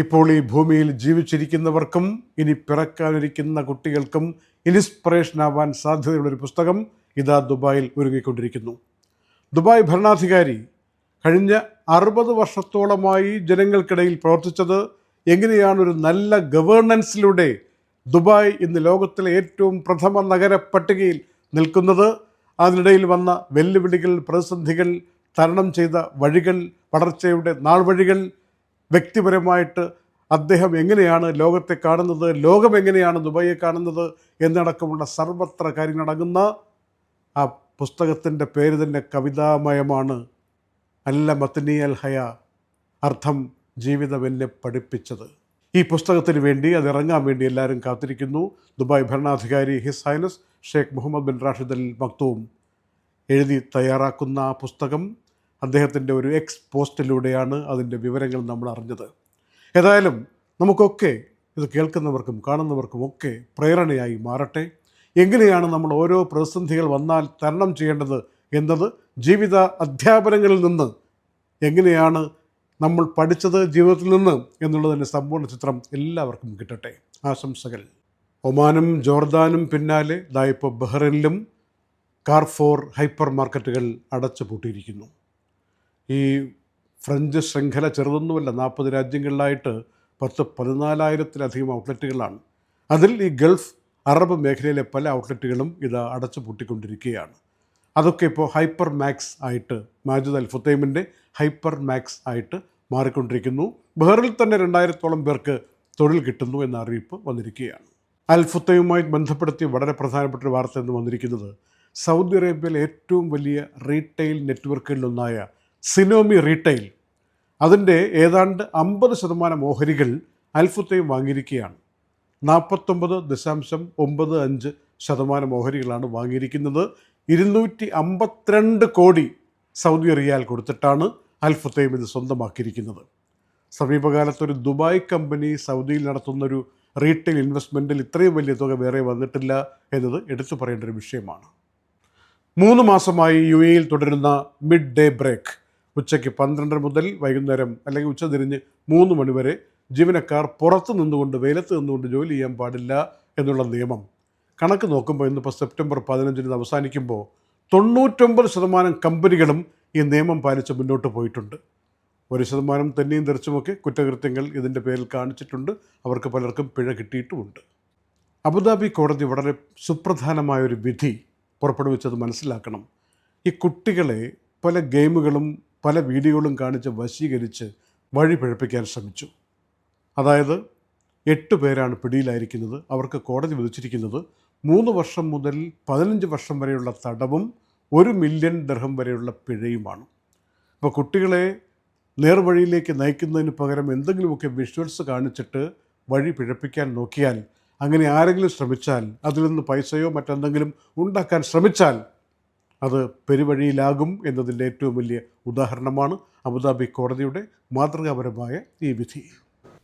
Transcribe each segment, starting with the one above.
ഇപ്പോൾ ഈ ഭൂമിയിൽ ജീവിച്ചിരിക്കുന്നവർക്കും ഇനി പിറക്കാനിരിക്കുന്ന കുട്ടികൾക്കും ഇൻസ്പിറേഷൻ ആവാൻ സാധ്യതയുള്ളൊരു പുസ്തകം ഇതാ ദുബായിൽ ഒരുങ്ങിക്കൊണ്ടിരിക്കുന്നു. ദുബായ് ഭരണാധികാരി കഴിഞ്ഞ അറുപത് വർഷത്തോളമായി ജനങ്ങൾക്കിടയിൽ പ്രവർത്തിച്ചത് എങ്ങനെയാണ് ഒരു നല്ല ഗവേണൻസിലൂടെ ദുബായ് ഇന്ന് ലോകത്തിലെ ഏറ്റവും പ്രഥമ നഗര പട്ടികയിൽ നിൽക്കുന്നത്. അതിനിടയിൽ വന്ന വെല്ലുവിളികൾ പ്രതിസന്ധികൾ തരണം ചെയ്ത വഴികൾ വളർച്ചയുടെ നാൾവഴികൾ വ്യക്തിപരമായിട്ട് അദ്ദേഹം എങ്ങനെയാണ് ലോകത്തെ കാണുന്നത് ലോകം എങ്ങനെയാണ് ദുബായിയെ കാണുന്നത് എന്നടക്കമുള്ള സർവത്ര കാര്യങ്ങളടങ്ങുന്ന ആ പുസ്തകത്തിന്റെ പേര് തന്നെ കവിതാമയമാണ് അല്ല മത്നി അൽ ഹയ അർത്ഥം ജീവിതം എന്നെ പഠിപ്പിച്ചത്. ഈ പുസ്തകത്തിന് വേണ്ടി അത് ഇറങ്ങാൻ വേണ്ടി എല്ലാവരും കാത്തിരിക്കുന്നു. ദുബായ് ഭരണാധികാരി his highness Sheikh Mohammed bin Rashid al Maktoum എഴുതി തയ്യാറാക്കുന്ന ആ പുസ്തകം അദ്ദേഹത്തിന്റെ ഒരു എക്സ് പോസ്റ്റിലൂടെയാണ് അതിന്റെ വിവരങ്ങൾ നമ്മൾ അറിഞ്ഞത്. ഏതായാലും നമുക്കൊക്കെ ഇത് കേൾക്കുന്നവർക്കും കാണുന്നവർക്കും ഒക്കെ പ്രേരണയായി മാറട്ടെ. എങ്ങനെയാണ് നമ്മൾ ഓരോ പ്രതിസന്ധികൾ വന്നാൽ തരണം ചെയ്യേണ്ടത് എന്നത് ജീവിത അധ്യാപനങ്ങളിൽ നിന്ന് എങ്ങനെയാണ് നമ്മൾ പഠിച്ചത് ജീവിതത്തിൽ നിന്ന് എന്നുള്ളതിന്റെ സമ്പൂർണ ചിത്രം എല്ലാവർക്കും കിട്ടട്ടെ. ആശംസകൾ. ഒമാനും ജോർദാനും പിന്നാലെ ദായിപ്പോൾ ബഹ്റൈനിലും കാർഫോർ ഹൈപ്പർ മാർക്കറ്റുകൾ അടച്ചു പൂട്ടിയിരിക്കുന്നു ഈ ഫ്രഞ്ച് ശൃംഖല ചെറുതൊന്നുമല്ല നാൽപ്പത് രാജ്യങ്ങളിലായിട്ട് പത്ത് പതിനാലായിരത്തിലധികം ഔട്ട്ലെറ്റുകളാണ്. അതിൽ ഈ ഗൾഫ് അറബ് മേഖലയിലെ പല ഔട്ട്ലെറ്റുകളും ഇത് അടച്ചു പൂട്ടിക്കൊണ്ടിരിക്കുകയാണ് അതൊക്കെ ഇപ്പോൾ ഹൈപ്പർ മാക്സ് ആയിട്ട് മാജിദ് അൽ ഫുത്തൈമിന്റെ ഹൈപ്പർ മാക്സ് ആയിട്ട് മാറിക്കൊണ്ടിരിക്കുന്നു. ബഹറിൽ തന്നെ രണ്ടായിരത്തോളം പേർക്ക് തൊഴിൽ കിട്ടുന്നു എന്ന അറിയിപ്പ് വന്നിരിക്കുകയാണ്. അൽ ഫുത്തയുമായി ബന്ധപ്പെടുത്തി വളരെ പ്രധാനപ്പെട്ട ഒരു വാർത്ത എന്ന് വന്നിരിക്കുന്നത് സൗദി അറേബ്യയിലെ ഏറ്റവും വലിയ റീറ്റെയിൽ നെറ്റ്വർക്കുകളിലൊന്നായ സിനോമി റീറ്റെയിൽ അതിന്റെ ഏതാണ്ട് അമ്പത് ശതമാനം ഓഹരികൾ അൽഫുത്തയും വാങ്ങിയിരിക്കുകയാണ്. നാൽപ്പത്തൊമ്പത് ദശാംശം ഒമ്പത് അഞ്ച് ശതമാനം ഓഹരികളാണ് വാങ്ങിയിരിക്കുന്നത്. ഇരുന്നൂറ്റി അമ്പത്തിരണ്ട് കോടി സൗദി റിയാൽ കൊടുത്തിട്ടാണ് അൽഫുത്തയും ഇത് സ്വന്തമാക്കിയിരിക്കുന്നത്. സമീപകാലത്ത് ഒരു ദുബായ് കമ്പനി സൗദിയിൽ നടത്തുന്നൊരു റീറ്റെയിൽ ഇൻവെസ്റ്റ്മെന്റിൽ ഇത്രയും വലിയ തുക വേറെ വന്നിട്ടില്ല എന്നത് എടുത്തു പറയേണ്ട ഒരു വിഷയമാണ്. മൂന്ന് മാസമായി യു എയിൽ തുടരുന്ന മിഡ് ഡേ ബ്രേക്ക്. ഉച്ചയ്ക്ക് പന്ത്രണ്ടര മുതൽ വൈകുന്നേരം അല്ലെങ്കിൽ ഉച്ച തിരിഞ്ഞ് മൂന്ന് മണിവരെ ജീവനക്കാർ പുറത്ത് നിന്നുകൊണ്ട് വെയിലത്ത് നിന്നുകൊണ്ട് ജോലി ചെയ്യാൻ പാടില്ല എന്നുള്ള നിയമം. കണക്ക് നോക്കുമ്പോൾ ഇന്നിപ്പോൾ സെപ്റ്റംബർ പതിനഞ്ചിന് അവസാനിക്കുമ്പോൾ തൊണ്ണൂറ്റൊമ്പത് ശതമാനം കമ്പനികളും ഈ നിയമം പാലിച്ച് മുന്നോട്ട് പോയിട്ടുണ്ട്. ഒരു ശതമാനം തെന്നിയും തെറിച്ചുമൊക്കെ കുറ്റകൃത്യങ്ങൾ ഇതിന്റെ പേരിൽ കാണിച്ചിട്ടുണ്ട്. അവർക്ക് പലർക്കും പിഴ കിട്ടിയിട്ടുമുണ്ട്. അബുദാബി കോടതി വളരെ സുപ്രധാനമായ ഒരു വിധി പുറപ്പെടുവിച്ചത് മനസ്സിലാക്കണം. ഈ കുട്ടികളെ പല ഗെയിമുകളും പല വീഡിയോകളും കാണിച്ച് വശീകരിച്ച് വഴി പിഴപ്പിക്കാൻ ശ്രമിച്ചു. അതായത് എട്ട് പേരാണ് പിടിയിലായിരിക്കുന്നത്. അവർക്ക് കോടതി വിധിച്ചിരിക്കുന്നത് മൂന്ന് വർഷം മുതൽ പതിനഞ്ച് വർഷം വരെയുള്ള തടവും ഒരു മില്യൺ ദർഹം വരെയുള്ള പിഴയുമാണ്. അപ്പോൾ കുട്ടികളെ നേർവഴിയിലേക്ക് നയിക്കുന്നതിന് പകരം എന്തെങ്കിലുമൊക്കെ വിഷ്വൽസ് കാണിച്ചിട്ട് വഴി പിഴപ്പിക്കാൻ നോക്കിയാൽ അങ്ങനെ ആരെങ്കിലും ശ്രമിച്ചാൽ അതിൽ നിന്ന് പൈസയോ മറ്റെന്തെങ്കിലും ഉണ്ടാക്കാൻ ശ്രമിച്ചാൽ അത് പെരുവഴിയിലാകും എന്നതിന്റെ ഏറ്റവും വലിയ ഉദാഹരണമാണ് അബുദാബി കോടതിയുടെ മാതൃകാപരമായ ഈ വിധി.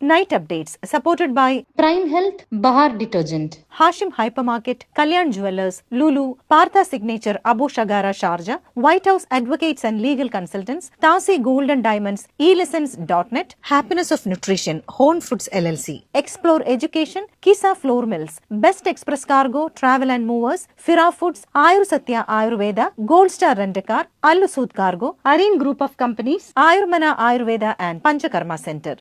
Night updates supported by Prime Health Bahar Detergent. Hashim Hypermarket, Kalyan Jewelers, Lulu, Partha Signature Abu Shagara Sharjah, White House Advocates and Legal Consultants, Tasi and Diamonds, eLessons.net, Happiness of Nutrition, Home Foods LLC, Explore Education, Kisa Floor Mills, Best Express Cargo, Travel and Movers, Fira Foods, Ayur Satya Ayurveda, Gold Star Rent-A-Car, Al Cargo, Areen Group of Companies, Ayurmana Ayurveda and Panchakarma Center.